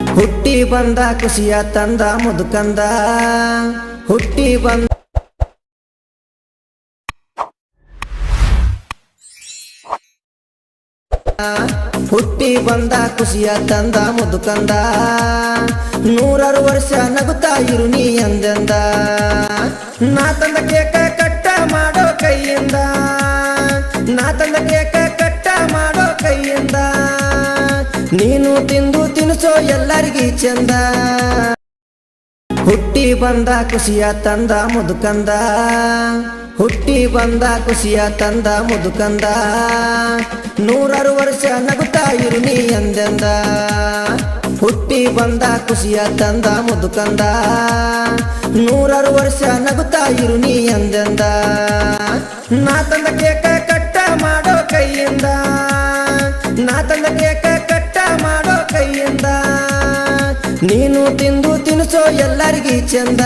ಹುಟ್ಟಿ ಬಂದ ಖುಷಿಯ ತಂದ ಮುದುಕಂದ ಹುಟ್ಟಿ ಬಂದ ಹುಟ್ಟಿ ಬಂದ, ಖುಷಿಯ ತಂದ ಮುದುಕಂದ ನೂರಾರು ವರ್ಷ ನಗುತ್ತಾ ಇರು ನೀ ಎಂದೆಂದ. ನಾ ತಂದ ಕೇಕ ಕಟ್ಟ ಮಾಡೋ ಕೈಯಿಂದ. ನಾ ತಂದ ಕೇಕ ಕಟ್ಟ ಮಾಡೋ ಕೈಯಿಂದ. ನೀನು ತಿಂದು ತಿನಿಸೋ ಎಲ್ಲರಿಗೂ ಚಂದ. ಹುಟ್ಟಿ ಬಂದ, ಖುಷಿಯ ತಂದ ಮುದುಕಂದ ಹುಟ್ಟಿ ಬಂದ ಖುಷಿಯ ತಂದ ಮುದುಕಂದ. ನೂರಾರು ವರ್ಷ ನಗುತ್ತಾ ಇರು ನೀ ಎಂದೆಂದ. ಹುಟ್ಟಿ ಬಂದ ಖುಷಿಯ ತಂದ ಮುದುಕಂದ. ನೂರಾರು ವರ್ಷ ನಗುತ್ತಾ ಇರು ನೀ ಎಂದೆಂದ. ನಾ ತಂದ ಕೇಕ ಕಟ್ಟ ಮಾಡೋ ಕೈಯಿಂದ. ನಾ ತಂದ ಕೇಕ ಕಟ್ಟ ಮಾಡೋ ಕೈಯಿಂದ. ನೀನು ತಿಂದು ತಿನಿಸೋ ಎಲ್ಲರಿಗೂ ಚಂದ.